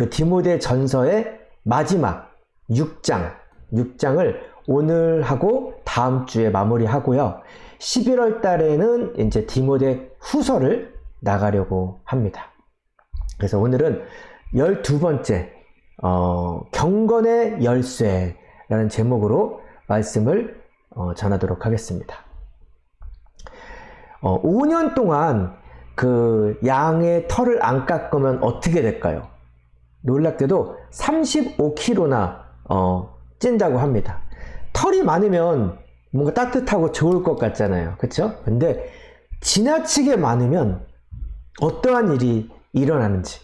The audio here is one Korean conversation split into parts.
그 디모데 전서의 마지막 6장, 6장을 오늘 하고 다음 주에 마무리하고요. 11월 달에는 이제 디모데 후서를 나가려고 합니다. 그래서 오늘은 12번째, 어, 경건의 열쇠라는 제목으로 말씀을 어, 전하도록 하겠습니다. 어, 5년 동안 그 양의 털을 안 깎으면 어떻게 될까요? 놀랍게도 35kg나 어, 찐다고 합니다. 털이 많으면 뭔가 따뜻하고 좋을 것 같잖아요. 그쵸? 근데 지나치게 많으면 어떠한 일이 일어나는지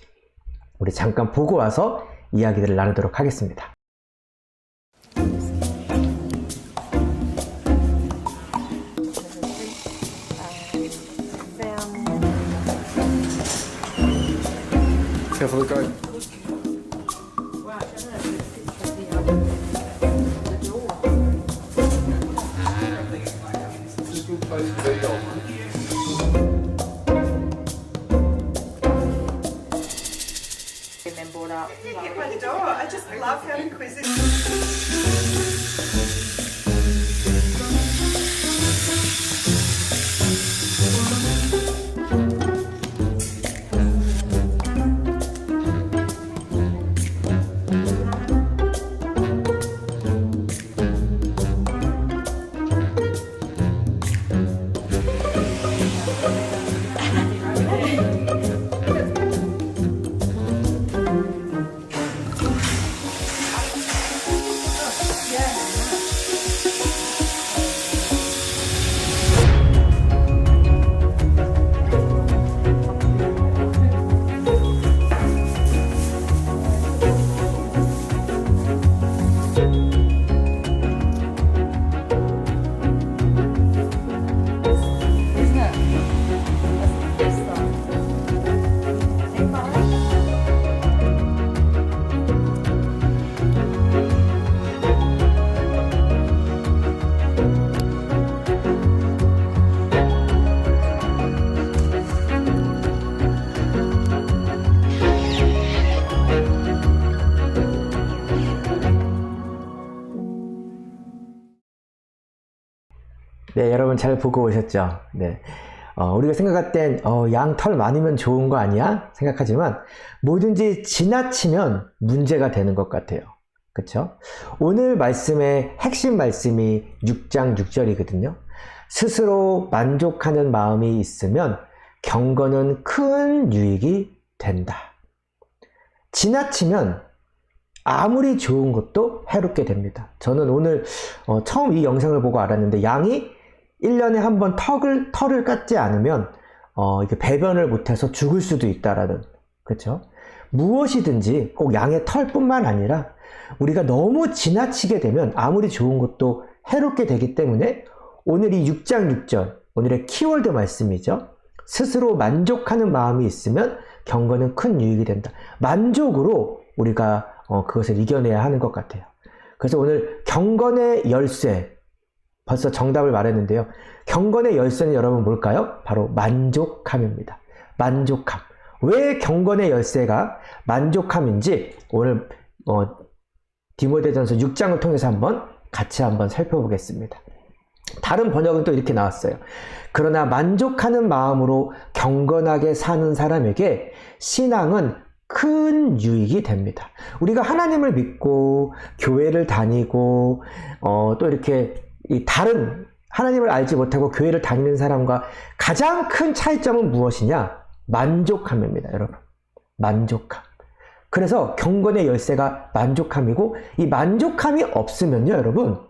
우리 잠깐 보고 와서 이야기들을 나누도록 하겠습니다. Careful, the guy. Brought up. By the door. I just love how inquisitive. 네, 여러분 잘 보고 오셨죠? 네. 어, 우리가 생각할 땐, 어, 양 털 많으면 좋은 거 아니야? 생각하지만, 뭐든지 지나치면 문제가 되는 것 같아요. 그쵸? 오늘 말씀의 핵심 말씀이 6장 6절이거든요. 스스로 만족하는 마음이 있으면 경건은 큰 유익이 된다. 지나치면 아무리 좋은 것도 해롭게 됩니다. 저는 오늘 어, 처음 이 영상을 보고 알았는데 양이 1년에 한 번 턱을, 털을 깎지 않으면 어, 이게 배변을 못해서 죽을 수도 있다라는 그렇죠? 무엇이든지 꼭 양의 털뿐만 아니라 우리가 너무 지나치게 되면 아무리 좋은 것도 해롭게 되기 때문에 오늘 이 6장 6절 오늘의 키워드 말씀이죠. 스스로 만족하는 마음이 있으면 경건은 큰 유익이 된다. 만족으로 우리가 어, 그것을 이겨내야 하는 것 같아요. 그래서 오늘 경건의 열쇠 벌써 정답을 말했는데요. 경건의 열쇠는 여러분 뭘까요? 바로 만족함입니다. 만족함. 왜 경건의 열쇠가 만족함인지 오늘 어, 디모데전서 6장을 통해서 한번 같이 한번 살펴보겠습니다. 다른 번역은 또 이렇게 나왔어요. 그러나 만족하는 마음으로 경건하게 사는 사람에게 신앙은 큰 유익이 됩니다. 우리가 하나님을 믿고 교회를 다니고 어, 또 이렇게 이 다른 하나님을 알지 못하고 교회를 다니는 사람과 가장 큰 차이점은 무엇이냐? 만족함입니다, 여러분. 만족함. 그래서 경건의 열쇠가 만족함이고 이 만족함이 없으면요, 여러분.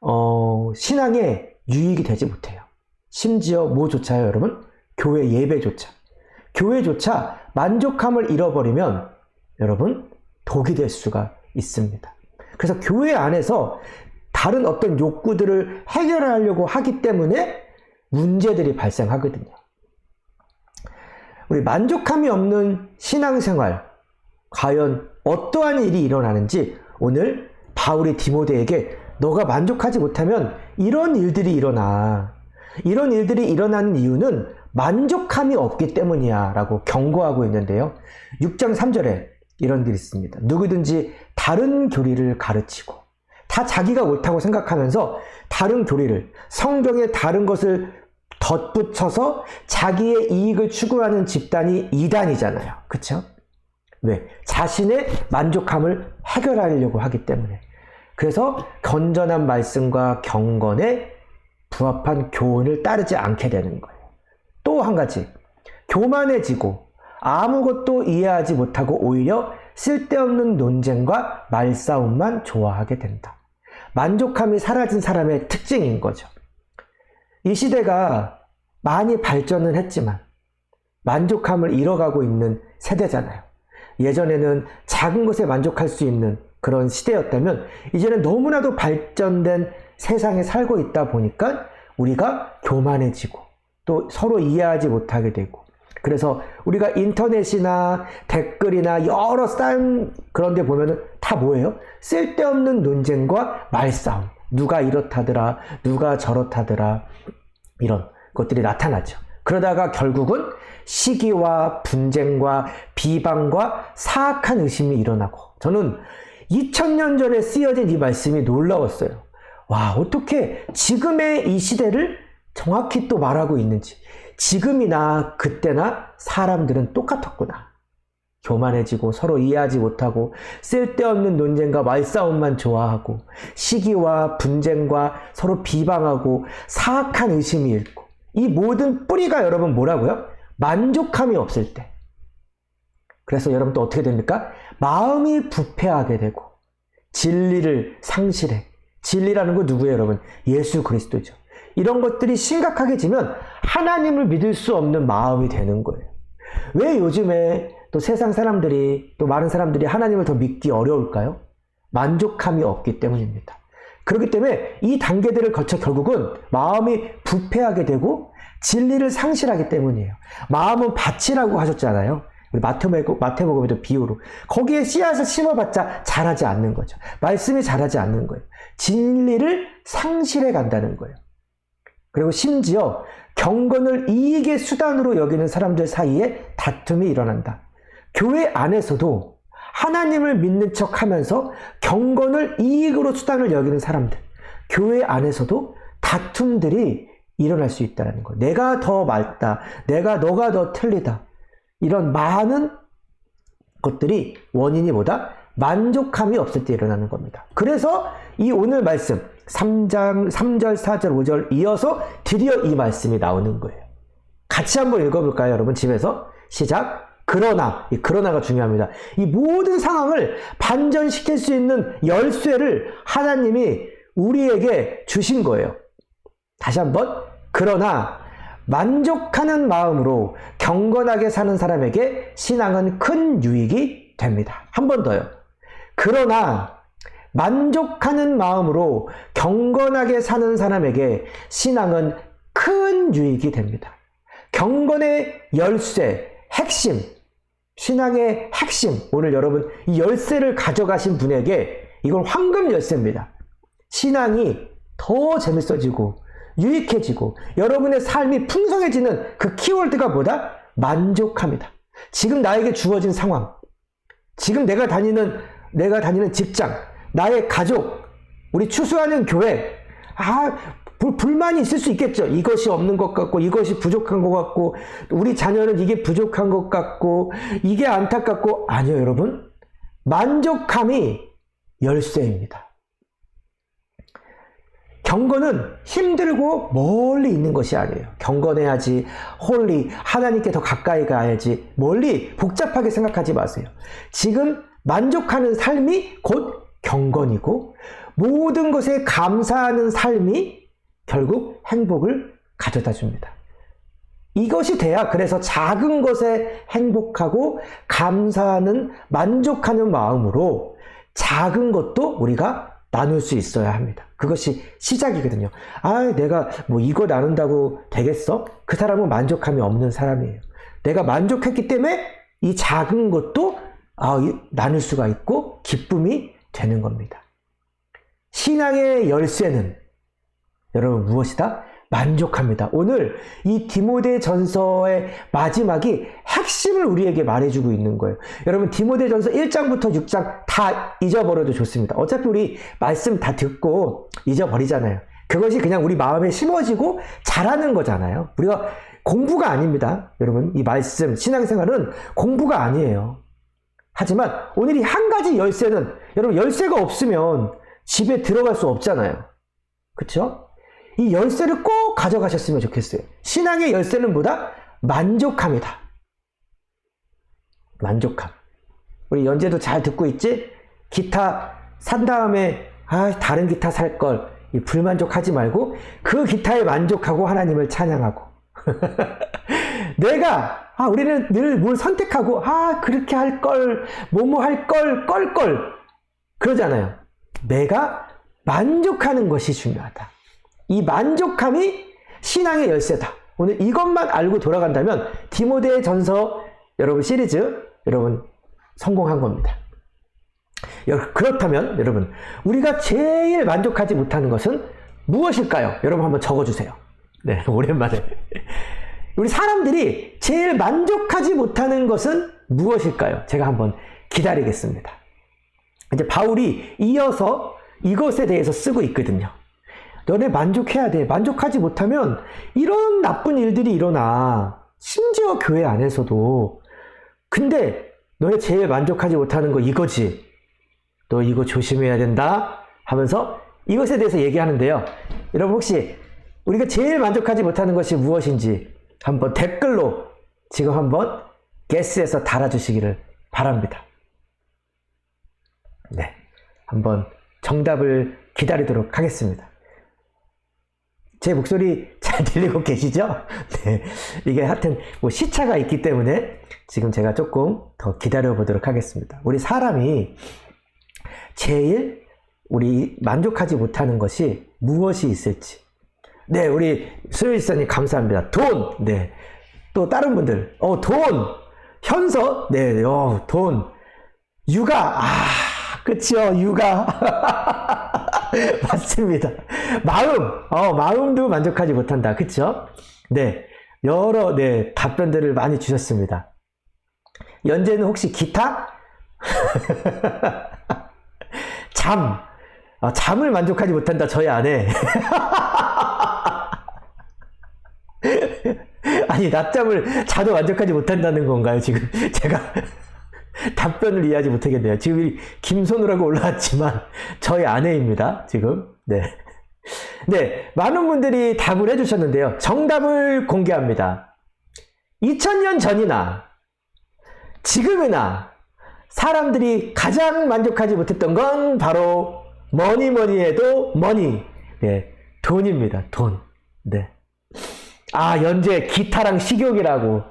어, 신앙에 유익이 되지 못해요. 심지어 뭐조차요, 여러분? 교회 예배조차. 교회조차 만족함을 잃어버리면 여러분 독이 될 수가 있습니다. 그래서 교회 안에서 다른 어떤 욕구들을 해결하려고 하기 때문에 문제들이 발생하거든요. 우리 만족함이 없는 신앙생활, 과연 어떠한 일이 일어나는지 오늘 바울이 디모데에게 너가 만족하지 못하면 이런 일들이 일어나. 이런 일들이 일어나는 이유는 만족함이 없기 때문이야 라고 경고하고 있는데요. 6장 3절에 이런 게 있습니다. 누구든지 다른 교리를 가르치고 다 자기가 옳다고 생각하면서 다른 교리를 성경의 다른 것을 덧붙여서 자기의 이익을 추구하는 집단이 이단이잖아요. 그렇죠? 왜? 자신의 만족함을 해결하려고 하기 때문에. 그래서 건전한 말씀과 경건에 부합한 교훈을 따르지 않게 되는 거예요. 또 한 가지. 교만해지고 아무것도 이해하지 못하고 오히려 쓸데없는 논쟁과 말싸움만 좋아하게 된다. 만족함이 사라진 사람의 특징인 거죠. 이 시대가 많이 발전은 했지만 만족함을 잃어가고 있는 세대잖아요. 예전에는 작은 것에 만족할 수 있는 그런 시대였다면 이제는 너무나도 발전된 세상에 살고 있다 보니까 우리가 교만해지고 또 서로 이해하지 못하게 되고 그래서 우리가 인터넷이나 댓글이나 여러 싼 그런 데 보면은 다 뭐예요? 쓸데없는 논쟁과 말싸움. 누가 이렇다더라, 누가 저렇다더라, 이런 것들이 나타나죠. 그러다가 결국은 시기와 분쟁과 비방과 사악한 의심이 일어나고 저는 2000년 전에 쓰여진 이 말씀이 놀라웠어요. 와, 어떻게 지금의 이 시대를 정확히 또 말하고 있는지. 지금이나 그때나 사람들은 똑같았구나. 교만해지고 서로 이해하지 못하고 쓸데없는 논쟁과 말싸움만 좋아하고 시기와 분쟁과 서로 비방하고 사악한 의심이 일고 이 모든 뿌리가 여러분 뭐라고요? 만족함이 없을 때. 그래서 여러분 또 어떻게 됩니까? 마음이 부패하게 되고 진리를 상실해. 진리라는 건 누구예요, 여러분? 예수 그리스도죠. 이런 것들이 심각하게 지면 하나님을 믿을 수 없는 마음이 되는 거예요. 왜 요즘에 또 세상 사람들이 또 많은 사람들이 하나님을 더 믿기 어려울까요? 만족함이 없기 때문입니다. 그렇기 때문에 이 단계들을 거쳐 결국은 마음이 부패하게 되고 진리를 상실하기 때문이에요. 마음은 밭이라고 하셨잖아요. 우리 마태복음, 마태복음에도 비유로 거기에 씨앗을 심어봤자 자라지 않는 거죠. 말씀이 자라지 않는 거예요. 진리를 상실해 간다는 거예요. 그리고 심지어 경건을 이익의 수단으로 여기는 사람들 사이에 다툼이 일어난다. 교회 안에서도 하나님을 믿는 척 하면서 경건을 이익으로 수단을 여기는 사람들. 교회 안에서도 다툼들이 일어날 수 있다는 거예요. 내가 더 맞다. 내가 너가 더 틀리다. 이런 많은 것들이 원인이 뭐다? 만족함이 없을 때 일어나는 겁니다. 그래서 이 오늘 말씀 3장 3절 4절 5절 이어서 드디어 이 말씀이 나오는 거예요. 같이 한번 읽어볼까요, 여러분? 집에서 시작. 그러나 이 그러나가 중요합니다. 이 모든 상황을 반전시킬 수 있는 열쇠를 하나님이 우리에게 주신 거예요. 다시 한번 그러나 만족하는 마음으로 경건하게 사는 사람에게 신앙은 큰 유익이 됩니다. 한 번 더요. 그러나 만족하는 마음으로 경건하게 사는 사람에게 신앙은 큰 유익이 됩니다. 경건의 열쇠, 핵심, 신앙의 핵심, 오늘 여러분 이 열쇠를 가져가신 분에게 이건 황금 열쇠입니다. 신앙이 더 재밌어지고 유익해지고 여러분의 삶이 풍성해지는 그 키워드가 뭐다? 만족합니다. 지금 나에게 주어진 상황, 지금 내가 다니는 내가 다니는 직장, 나의 가족, 우리 추수하는 교회, 아 불- 불만이 있을 수 있겠죠. 이것이 없는 것 같고, 이것이 부족한 것 같고, 우리 자녀는 이게 부족한 것 같고, 이게 안타깝고, 아니요, 여러분. 만족함이 열쇠입니다. 경건은 힘들고 멀리 있는 것이 아니에요. 경건해야지, 홀리, 하나님께 더 가까이 가야지, 멀리 복잡하게 생각하지 마세요. 지금 만족하는 삶이 곧 경건이고, 모든 것에 감사하는 삶이 결국 행복을 가져다 줍니다. 이것이 돼야 그래서 작은 것에 행복하고 감사하는 만족하는 마음으로 작은 것도 우리가 나눌 수 있어야 합니다. 그것이 시작이거든요. 아, 내가 뭐 이거 나눈다고 되겠어? 그 사람은 만족함이 없는 사람이에요. 내가 만족했기 때문에 이 작은 것도 아, 이- 나눌 수가 있고 기쁨이 되는 겁니다. 신앙의 열쇠는 여러분 무엇이다? 만족합니다. 오늘 이 디모데 전서의 마지막이 핵심을 우리에게 말해주고 있는 거예요. 여러분, 디모데 전서 1장부터 6장 다 잊어버려도 좋습니다. 어차피 우리 말씀 다 듣고 잊어버리잖아요. 그것이 그냥 우리 마음에 심어지고 자라는 거잖아요. 우리가 공부가 아닙니다. 여러분, 이 말씀, 신앙생활은 공부가 아니에요. 하지만 오늘 이 한 가지 열쇠는, 여러분, 열쇠가 없으면 집에 들어갈 수 없잖아요. 그쵸? 이 열쇠를 꼭 가져가셨으면 좋겠어요. 신앙의 열쇠는 뭐다? 만족함이다. 만족함. 우리 연재도 잘 듣고 있지? 기타 산 다음에 아 다른 기타 살 걸 불만족하지 말고 그 기타에 만족하고 하나님을 찬양하고 내가 아 우리는 늘 뭘 선택하고 아 그렇게 할 걸 뭐뭐 할걸 껄껄 그러잖아요. 내가 만족하는 것이 중요하다. 이 만족함이 신앙의 열쇠다. 오늘 이것만 알고 돌아간다면 디모데 전서 여러분 시리즈 여러분 성공한 겁니다. 여- 그렇다면 여러분 우리가 제일 만족하지 못하는 것은 무엇일까요? 여러분 한번 적어주세요. 네 오랜만에 우리 사람들이 제일 만족하지 못하는 것은 무엇일까요? 제가 한번 기다리겠습니다. 이제 바울이 이어서 이것에 대해서 쓰고 있거든요. 너네 만족해야 돼. 만족하지 못하면 이런 나쁜 일들이 일어나. 심지어 교회 안에서도. 근데 너네 제일 만족하지 못하는 거 이거지. 너 이거 조심해야 된다. 하면서 이것에 대해서 얘기하는데요. 여러분 혹시 우리가 제일 만족하지 못하는 것이 무엇인지 한번 댓글로 지금 한번 게스에서 달아주시기를 바랍니다. 네. 한번 정답을 기다리도록 하겠습니다. 제 목소리 잘 들리고 계시죠? 네. 이게 하여튼 뭐 시차가 있기 때문에 지금 제가 조금 더 기다려 보도록 하겠습니다. 우리 사람이 제일 우리 만족하지 못하는 것이 무엇이 있을지. 네, 우리 수요일사님 감사합니다. 돈! 네. 또 다른 분들, 어, 돈! 현서! 네, 어, 돈. 육아! 아, 그치요, 육아. 맞습니다. 마음, 어, 마음도 만족하지 못한다. 그쵸? 네. 여러, 네, 답변들을 많이 주셨습니다. 연재는 혹시 기타? 잠. 아, 잠을 만족하지 못한다, 저희 아내. 아니, 낮잠을 자도 만족하지 못한다는 건가요, 지금? 제가 답변을 이해하지 못하겠네요. 지금 이 김손우라고 올라왔지만, 저희 아내입니다, 지금. 네. 네, 많은 분들이 답을 해주셨는데요. 정답을 공개합니다. 2000년 전이나, 지금이나, 사람들이 가장 만족하지 못했던 건 바로 뭐니 뭐니 해도 머니. 네, 돈입니다. 돈. 네. 아, 연재 기타랑 식욕이라고.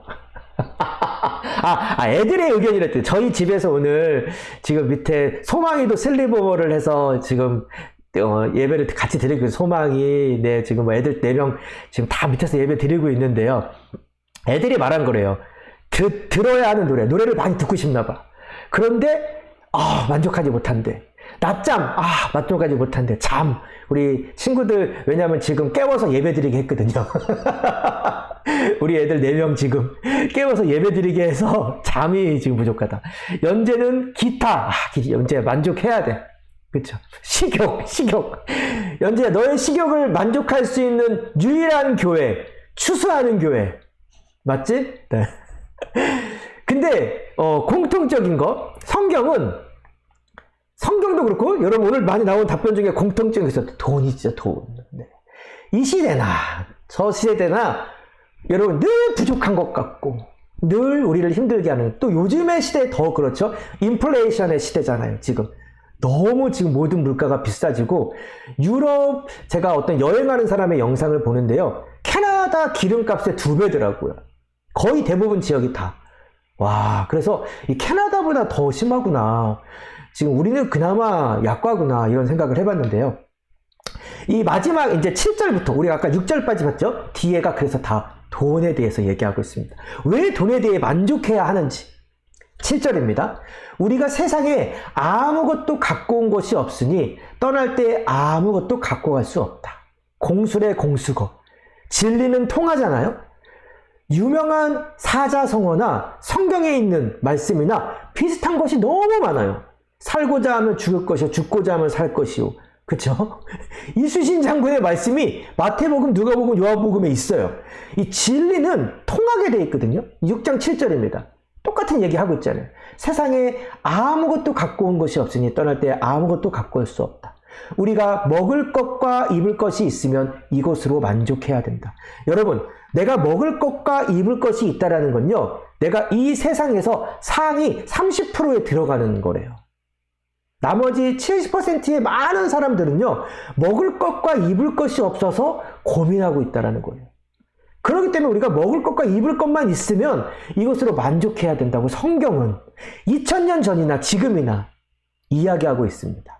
아, 아, 애들의 의견이랬대. 저희 집에서 오늘 지금 밑에 소망이도 슬리버를 해서 지금 어, 예배를 같이 드리고. 소망이 네 지금 뭐 애들 네 명 지금 다 밑에서 예배 드리고 있는데요. 애들이 말한 거래요. 드, 들어야 하는 노래, 노래를 많이 듣고 싶나 봐. 그런데 아 만족하지 못한대. 낮잠 아 만족하지 못한대. 잠 우리 친구들 왜냐면 지금 깨워서 예배드리게 했거든요. 우리 애들 4명 지금 깨워서 예배 드리게 해서 잠이 지금 부족하다. 연재는 기타 아, 기- 연재 만족해야 돼. 그쵸? 식욕, 식욕. 연재야, 너의 식욕을 만족할 수 있는 유일한 교회, 추수하는 교회. 맞지? 네. 근데, 어, 공통적인 거, 성경은, 성경도 그렇고, 여러분 오늘 많이 나온 답변 중에 공통점이 있어요. 돈이죠, 돈. 네. 이 시대나, 저 시대나, 여러분 늘 부족한 것 같고, 늘 우리를 힘들게 하는, 또 요즘의 시대에 더 그렇죠. 인플레이션의 시대잖아요, 지금. 너무 지금 모든 물가가 비싸지고 유럽 제가 어떤 여행하는 사람의 영상을 보는데요. 캐나다 기름값의 두 배더라고요. 거의 대부분 지역이 다. 와, 그래서 이 캐나다보다 더 심하구나. 지금 우리는 그나마 약과구나 이런 생각을 해봤는데요. 이 마지막 이제 7절부터 우리가 아까 6절까지 봤죠? 뒤에가 그래서 다 돈에 대해서 얘기하고 있습니다. 왜 돈에 대해 만족해야 하는지. 7절입니다. 우리가 세상에 아무것도 갖고 온 것이 없으니 떠날 때 아무것도 갖고 갈 수 없다. 공술의 공수거. 진리는 통하잖아요. 유명한 사자성어나 성경에 있는 말씀이나 비슷한 것이 너무 많아요. 살고자 하면 죽을 것이요, 죽고자 하면 살 것이요. 그쵸? 이수신 장군의 말씀이 마태복음, 누가복음, 요한복음에 있어요. 이 진리는 통하게 돼 있거든요. 6장 7절입니다. 똑같은 얘기 하고 있잖아요. 세상에 아무것도 갖고 온 것이 없으니 떠날 때 아무것도 갖고 올 수 없다. 우리가 먹을 것과 입을 것이 있으면 이것으로 만족해야 된다. 여러분, 내가 먹을 것과 입을 것이 있다라는 건요. 내가 이 세상에서 상위 30%에 들어가는 거래요. 나머지 70%의 많은 사람들은요, 먹을 것과 입을 것이 없어서 고민하고 있다라는 거예요. 그렇기 때문에 우리가 먹을 것과 입을 것만 있으면 이것으로 만족해야 된다고 성경은 2000년 전이나 지금이나 이야기하고 있습니다.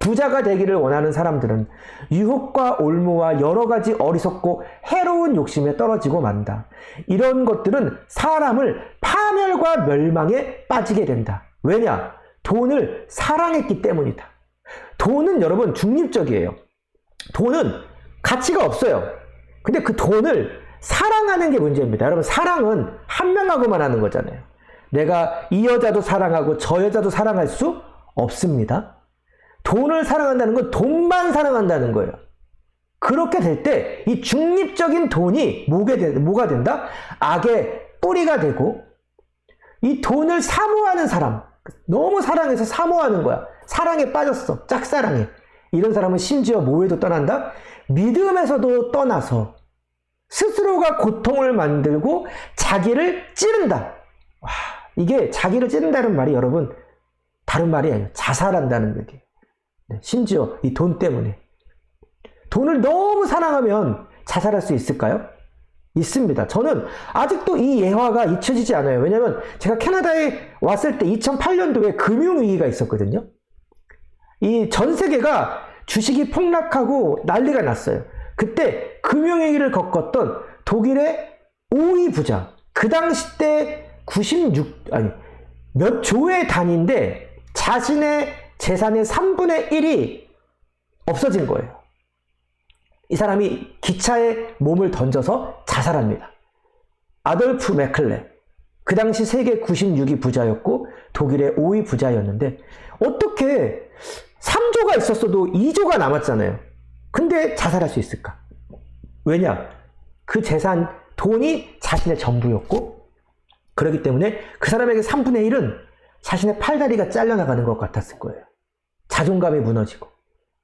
부자가 되기를 원하는 사람들은 유혹과 올무와 여러 가지 어리석고 해로운 욕심에 떨어지고 만다. 이런 것들은 사람을 파멸과 멸망에 빠지게 된다. 왜냐? 돈을 사랑했기 때문이다. 돈은 여러분 중립적이에요. 돈은 가치가 없어요. 근데 그 돈을 사랑하는 게 문제입니다. 여러분, 사랑은 한 명하고만 하는 거잖아요. 내가 이 여자도 사랑하고 저 여자도 사랑할 수 없습니다. 돈을 사랑한다는 건 돈만 사랑한다는 거예요. 그렇게 될 때 이 중립적인 돈이 뭐가 된다? 악의 뿌리가 되고 이 돈을 사모하는 사람, 너무 사랑해서 사모하는 거야. 사랑에 빠졌어. 짝사랑에. 이런 사람은 심지어 뭐에도 떠난다? 믿음에서도 떠나서 스스로가 고통을 만들고 자기를 찌른다. 와, 이게 자기를 찌른다는 말이 여러분 다른 말이 아니에요. 자살한다는 얘기예요. 네, 심지어 이 돈 때문에. 돈을 너무 사랑하면 자살할 수 있을까요? 있습니다. 저는 아직도 이 예화가 잊혀지지 않아요. 왜냐면 제가 캐나다에 왔을 때 2008년도에 금융위기가 있었거든요. 이 전 세계가 주식이 폭락하고 난리가 났어요. 그때 금융위기를 겪었던 독일의 5위 부자. 그 당시 때 96, 아니, 몇 조의 단위인데 자신의 재산의 3분의 1이 없어진 거예요. 이 사람이 기차에 몸을 던져서 자살합니다. 아돌프 메클레. 그 당시 세계 96위 부자였고 독일의 5위 부자였는데 어떻게 3조가 있었어도 2조가 남았잖아요. 근데 자살할 수 있을까? 왜냐? 그 재산, 돈이 자신의 전부였고 그렇기 때문에 그 사람에게 3분의 1은 자신의 팔다리가 잘려나가는 것 같았을 거예요. 자존감이 무너지고.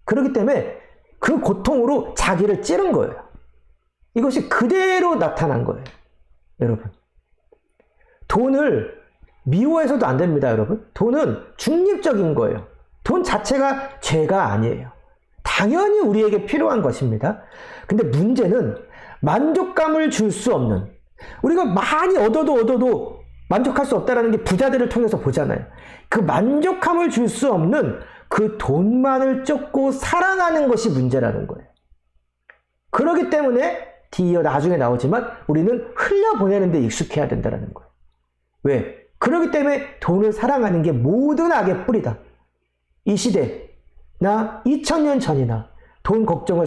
그렇기 때문에 그 고통으로 자기를 찌른 거예요. 이것이 그대로 나타난 거예요. 여러분. 돈을 미워해서도 안 됩니다, 여러분. 돈은 중립적인 거예요. 돈 자체가 죄가 아니에요. 당연히 우리에게 필요한 것입니다. 근데 문제는 만족감을 줄 수 없는, 우리가 많이 얻어도 얻어도 만족할 수 없다는 게 부자들을 통해서 보잖아요. 그 만족감을 줄 수 없는 그 돈만을 쫓고 사랑하는 것이 문제라는 거예요. 그러기 때문에 뒤이어 나중에 나오지만 우리는 흘려보내는 데 익숙해야 된다는 거예요. 왜? 그러기 때문에 돈을 사랑하는 게 모든 악의 뿌리다. 이 시대나 2000년 전이나 돈 걱정을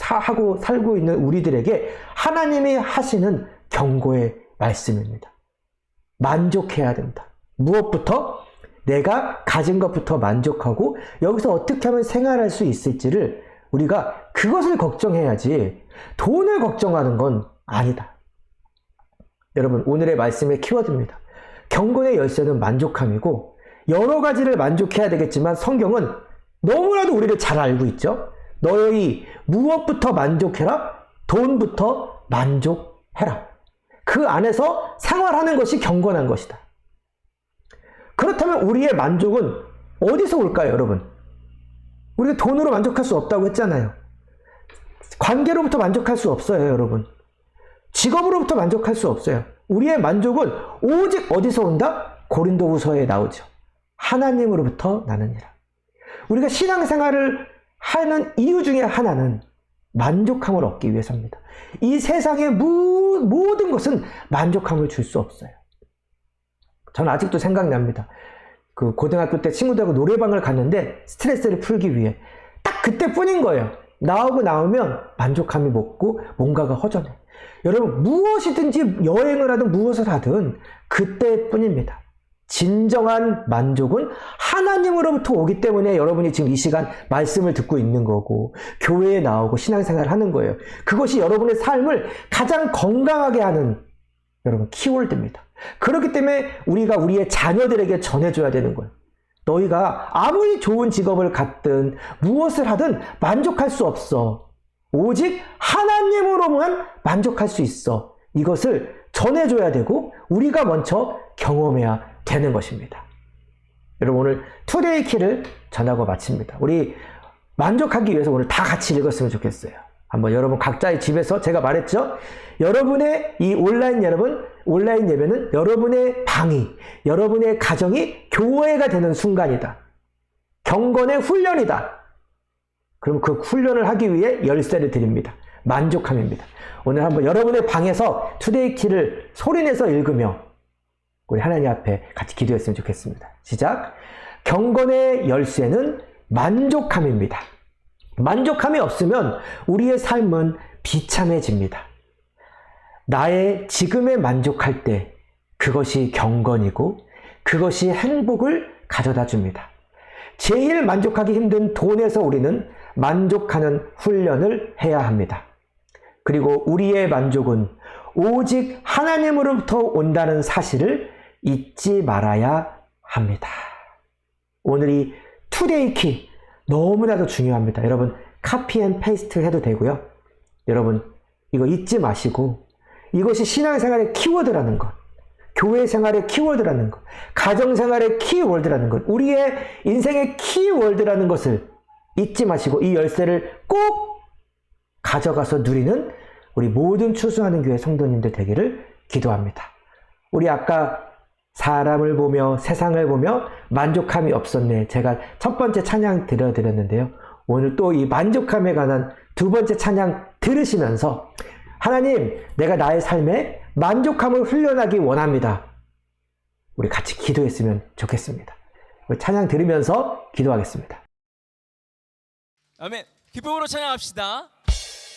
하고 살고 있는 우리들에게 하나님이 하시는 경고의 말씀입니다. 만족해야 된다. 무엇부터? 내가 가진 것부터 만족하고 여기서 어떻게 하면 생활할 수 있을지를 우리가 그것을 걱정해야지 돈을 걱정하는 건 아니다. 여러분, 오늘의 말씀의 키워드입니다. 경건의 열쇠는 만족함이고 여러 가지를 만족해야 되겠지만 성경은 너무나도 우리를 잘 알고 있죠. 너희 무엇부터 만족해라? 돈부터 만족해라. 그 안에서 생활하는 것이 경건한 것이다. 그렇다면 우리의 만족은 어디서 올까요, 여러분? 우리가 돈으로 만족할 수 없다고 했잖아요. 관계로부터 만족할 수 없어요, 여러분. 직업으로부터 만족할 수 없어요. 우리의 만족은 오직 어디서 온다? 고린도후서에 나오죠. 하나님으로부터 나느니라. 우리가 신앙생활을 하는 이유 중에 하나는 만족함을 얻기 위해서입니다. 이 세상의 무, 모든 것은 만족함을 줄 수 없어요. 저는 아직도 생각납니다. 그 고등학교 때 친구들하고 노래방을 갔는데 스트레스를 풀기 위해 딱 그때뿐인 거예요. 나오고 나오면 만족함이 먹고 뭔가가 허전해. 여러분, 무엇이든지 여행을 하든 무엇을 하든 그때뿐입니다. 진정한 만족은 하나님으로부터 오기 때문에 여러분이 지금 이 시간 말씀을 듣고 있는 거고, 교회에 나오고 신앙생활을 하는 거예요. 그것이 여러분의 삶을 가장 건강하게 하는 여러분 키워드입니다. 그렇기 때문에 우리가 우리의 자녀들에게 전해줘야 되는 거예요. 너희가 아무리 좋은 직업을 갖든 무엇을 하든 만족할 수 없어. 오직 하나님으로만 만족할 수 있어. 이것을 전해줘야 되고 우리가 먼저 경험해야 되는 것입니다. 여러분 오늘 투데이 키를 전하고 마칩니다. 우리 만족하기 위해서 오늘 다 같이 읽었으면 좋겠어요. 한번 여러분 각자의 집에서 제가 말했죠. 여러분의 이 온라인 여러분 온라인 예배는 여러분의 방이 여러분의 가정이 교회가 되는 순간이다. 경건의 훈련이다. 그럼 그 훈련을 하기 위해 열쇠를 드립니다. 만족함입니다. 오늘 한번 여러분의 방에서 투데이 키를 소리내서 읽으며 우리 하나님 앞에 같이 기도했으면 좋겠습니다. 시작. 경건의 열쇠는 만족함입니다. 만족함이 없으면 우리의 삶은 비참해집니다. 나의 지금에 만족할 때 그것이 경건이고 그것이 행복을 가져다 줍니다. 제일 만족하기 힘든 돈에서 우리는 만족하는 훈련을 해야 합니다. 그리고 우리의 만족은 오직 하나님으로부터 온다는 사실을 잊지 말아야 합니다. 오늘 이 투데이 키 너무나도 중요합니다. 여러분 카피 앤 페이스트 해도 되고요. 여러분 이거 잊지 마시고 이것이 신앙생활의 키워드라는 것. 교회 생활의 키워드라는 것. 가정 생활의 키워드라는 것. 우리의 인생의 키워드라는 것을 잊지 마시고 이 열쇠를 꼭 가져가서 누리는 우리 모든 추수하는 교회 성도님들 되기를 기도합니다. 우리 아까 사람을 보며 세상을 보며 만족함이 없었네. 제가 첫 번째 찬양 들려드렸는데요. 오늘 또 이 만족함에 관한 두 번째 찬양 들으시면서 하나님, 내가 나의 삶에 만족함을 훈련하기 원합니다. 우리 같이 기도했으면 좋겠습니다. 우리 찬양 들으면서 기도하겠습니다. 아멘. 기쁨으로 찬양합시다.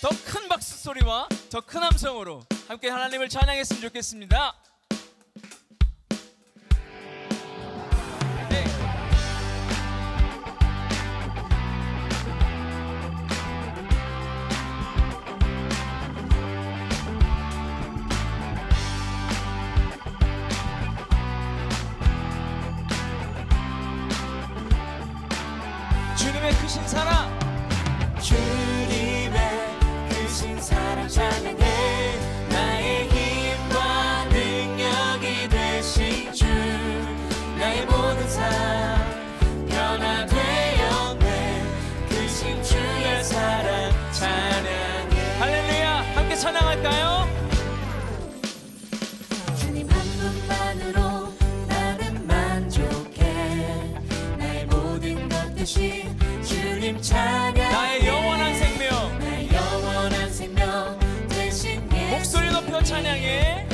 더 큰 박수 소리와 더 큰 함성으로 함께 하나님을 찬양했으면 좋겠습니다. 크신 사랑. 주님의 크신 사랑 찬양해. 나의 힘과 능력이 되신 주. 나의 모든 삶 변화되었네. 크신 주의 사랑 찬양해. 할렐루야. 함께 찬양할까요? 찬양해